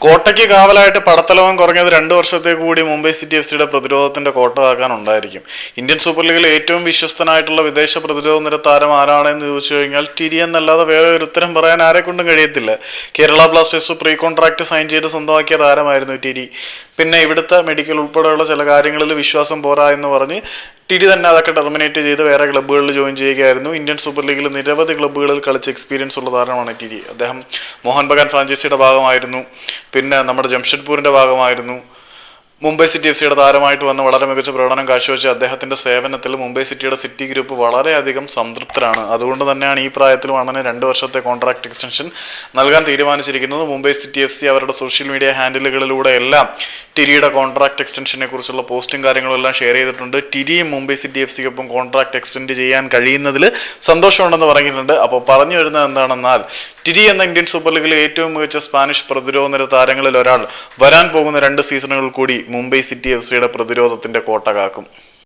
കോട്ടയ്ക്ക് കാവലായിട്ട് പടത്തലവൻ കുറഞ്ഞത് രണ്ട് വർഷത്തേക്ക് കൂടി മുംബൈ സിറ്റി എഫ് സിയുടെ പ്രതിരോധത്തിന്റെ കോട്ടയാക്കാൻ ഉണ്ടായിരിക്കും ഇന്ത്യൻ സൂപ്പർ ലീഗിൽ ഏറ്റവും വിശ്വസ്തനായിട്ടുള്ള വിദേശ പ്രതിരോധ നിര താരം ആരാണെന്ന് ചോദിച്ചു കഴിഞ്ഞാൽ ടിരി എന്നല്ലാതെ വേറെ ഒരു ഉത്തരം പറയാൻ ആരെ കൊണ്ടും കഴിയത്തില്ല. Kerala blasters pre contract sign ചെയ്ത് സ്വന്തമാക്കിയ താരമായിരുന്നു ടിരി. പിന്നെ ഇവിടുത്തെ മെഡിക്കൽ ഉൾപ്പെടെയുള്ള ചില കാര്യങ്ങളിൽ വിശ്വാസം പോരാ എന്ന് പറഞ്ഞ് ടിരി തന്നെ അതൊക്കെ ടെർമിനേറ്റ് ചെയ്ത് വേറെ ക്ലബ്ബുകളിൽ ജോയിൻ ചെയ്യുകയായിരുന്നു. ഇന്ത്യൻ സൂപ്പർ ലീഗിൽ നിരവധി ക്ലബ്ബുകളിൽ കളിച്ച് എക്സ്പീരിയൻസ് ഉള്ള താരമാണ് ടിഡി അദ്ദേഹം മോഹൻ ബഗാൻ ഫ്രാഞ്ചൈസിയുടെ ഭാഗമായിരുന്നു. പിന്നെ നമ്മുടെ ജംഷഡ്പൂരിന്റെ ഭാഗമായിരുന്നു. മുംബൈ സിറ്റി എഫ് സിയുടെ താരമായിട്ട് വന്ന് വളരെ മികച്ച പ്രകടനം കാഴ്ചവെച്ച അദ്ദേഹത്തിന്റെ സേവനത്തിൽ മുംബൈ സിറ്റിയുടെ സിറ്റി ഗ്രൂപ്പ് വളരെയധികം സംതൃപ്തരാണ്. അതുകൊണ്ട് തന്നെയാണ് ഈ പ്രായത്തിൽ അണ്ണന് രണ്ട് വർഷത്തെ കോൺട്രാക്ട് എക്സ്റ്റൻഷൻ നൽകാൻ തീരുമാനിച്ചിരിക്കുന്നത്. മുംബൈ സിറ്റി എഫ് സി അവരുടെ സോഷ്യൽ മീഡിയ ഹാൻഡിലുകളിലൂടെ എല്ലാം ടിരിയുടെ കോൺട്രാക്ട് എക്സ്റ്റൻഷനെ കുറിച്ചുള്ള പോസ്റ്റും കാര്യങ്ങളും എല്ലാം ഷെയർ ചെയ്തിട്ടുണ്ട്. ടിരിയും മുംബൈ സിറ്റി എഫ് സിക്കൊപ്പം കോൺട്രാക്ട് എക്സ്റ്റെൻഡ് ചെയ്യാൻ കഴിയുന്നതിൽ സന്തോഷമുണ്ടെന്ന് പറഞ്ഞിട്ടുണ്ട് അപ്പോൾ പറഞ്ഞു വരുന്നത് എന്താണെന്നാൽ ടിരി എന്ന ഇന്ത്യൻ സൂപ്പർ ലീഗിലെ ഏറ്റവും മികച്ച സ്പാനിഷ് പ്രതിരോധ നിര താരങ്ങളിൽ ഒരാൾ വരാൻ പോകുന്ന രണ്ട് സീസണുകൾ കൂടി മുംബൈ സിറ്റി എഫ് സിയുടെ പ്രതിരോധത്തിന്റെ കോട്ട കാക്കും.